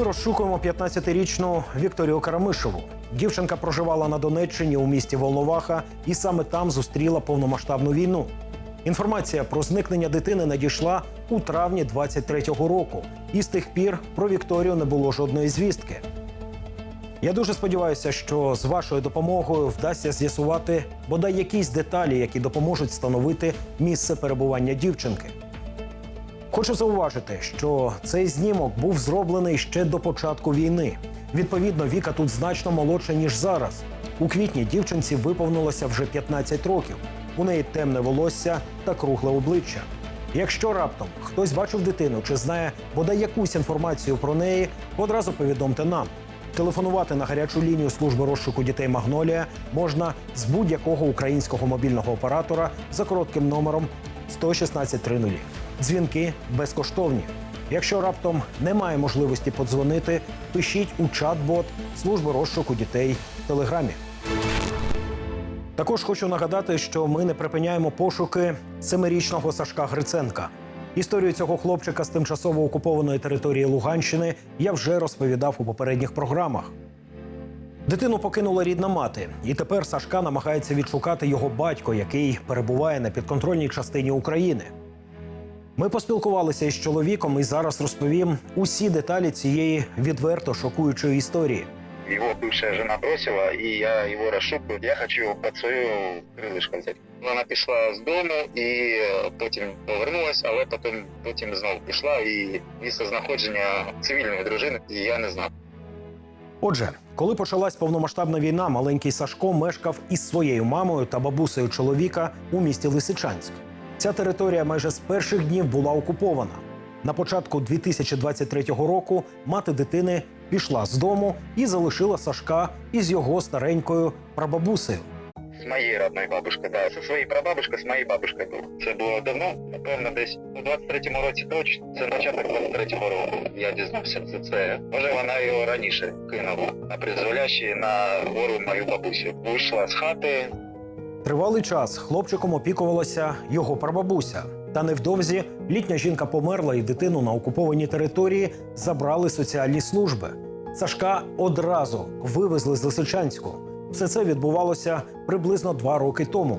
Ми розшукуємо 15-річну Вікторію Карамишеву. Дівчинка проживала на Донеччині у місті Волноваха і саме там зустріла повномасштабну війну. Інформація про зникнення дитини надійшла у травні 23-го року, і з тих пір про Вікторію не було жодної звістки. Я дуже сподіваюся, що з вашою допомогою вдасться з'ясувати бодай якісь деталі, які допоможуть встановити місце перебування дівчинки. Хочу зауважити, що цей знімок був зроблений ще до початку війни. Відповідно, Віка тут значно молодша ніж зараз. У квітні дівчинці виповнилося вже 15 років. У неї темне волосся та кругле обличчя. Якщо раптом хтось бачив дитину чи знає бодай якусь інформацію про неї, одразу повідомте нам. Телефонувати на гарячу лінію служби розшуку дітей Магнолія можна з будь-якого українського мобільного оператора за коротким номером 11630. Дзвінки безкоштовні. Якщо раптом немає можливості подзвонити, пишіть у чат-бот служби розшуку дітей в телеграмі. Також хочу нагадати, що ми не припиняємо пошуки семирічного Сашка Гриценка. Історію цього хлопчика з тимчасово окупованої території Луганщини я вже розповідав у попередніх програмах. Дитину покинула рідна мати, і тепер Сашка намагається відшукати його батько, який перебуває на підконтрольній частині України. Ми поспілкувалися із чоловіком і зараз розповім усі деталі цієї відверто шокуючої історії. Его бывшая жена бросила, и я его расшукую. Я хочу его под свою крилишко взяти. Вона пішла з дому і е, потім повернулась, але потім, потім знову пішла і місце знаходження цивільної дружини я не знав. Отже, коли почалась повномасштабна війна, маленький Сашко мешкав із своєю мамою та бабусею чоловіка у місті Лисичанськ. Ця територія майже з перших днів була окупована. На початку 2023 року мати дитини пішла з дому і залишила Сашка із його старенькою прабабусею. З моєї родної бабушки, да. Це своєї прабабушки, з моєю бабушкою був. Це було давно, напевно, десь у 23-му році точно. Це початок 23-го року. Я дізнався за це. Може, вона його раніше кинула на призволяще на гору мою бабусю. Вийшла з хати, Тривалий час хлопчиком опікувалася його прабабуся. Та невдовзі літня жінка померла, і дитину на окупованій території забрали соціальні служби. Сашка одразу вивезли з Лисичанську. Все це відбувалося приблизно два роки тому.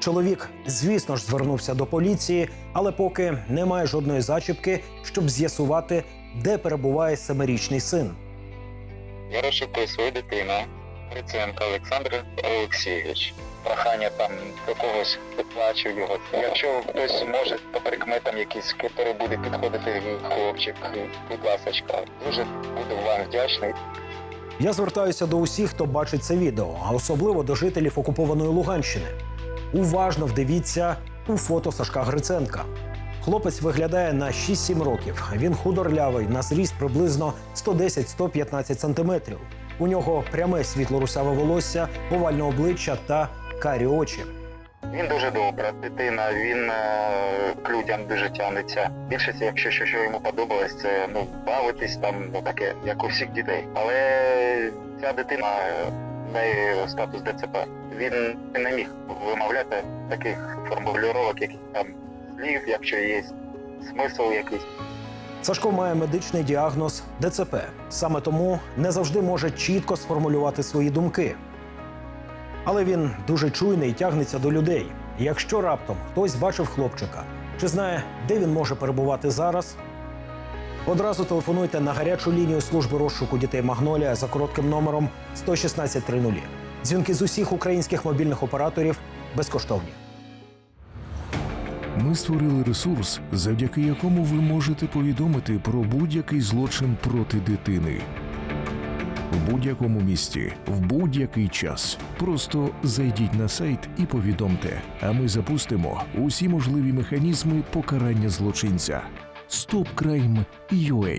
Чоловік, звісно ж, звернувся до поліції, але поки немає жодної зачіпки, щоб з'ясувати, де перебуває семирічний син. Я розшукую свою дитину, Гриценко Олександр Олексійович. Прохання там до когось оплачу його. Якщо хтось може по прикметам якісь, який буде підходити хлопчик, будь ласка, дуже буду вам вдячний. Я звертаюся до усіх, хто бачить це відео, а особливо до жителів окупованої Луганщини. Уважно вдивіться у фото Сашка Гриценка. Хлопець виглядає на 6-7 років. Він худорлявий, на зріст приблизно 110-115 сантиметрів. У нього пряме світло-русяве волосся, овальне обличчя та карі очі. Він дуже добра дитина, він е, к людям дуже тягнеться. Більшість, якщо що, що йому подобалось, це ну бавитись там, ну таке, як у всіх дітей. Але ця дитина е, неї статус ДЦП. Він не міг вимовляти таких формулювання, яких там слів, якщо є смисл якийсь. Сашко має медичний діагноз ДЦП. Саме тому не завжди може чітко сформулювати свої думки. Але він дуже чуйний і тягнеться до людей. Якщо раптом хтось бачив хлопчика чи знає, де він може перебувати зараз, одразу телефонуйте на гарячу лінію служби розшуку дітей Магнолія за коротким номером 11630. Дзвінки з усіх українських мобільних операторів безкоштовні. Ми створили ресурс, завдяки якому ви можете повідомити про будь-який злочин проти дитини. В будь-якому місті, в будь-який час. Просто зайдіть на сайт і повідомте, а ми запустимо усі можливі механізми покарання злочинця. StopCrime.ua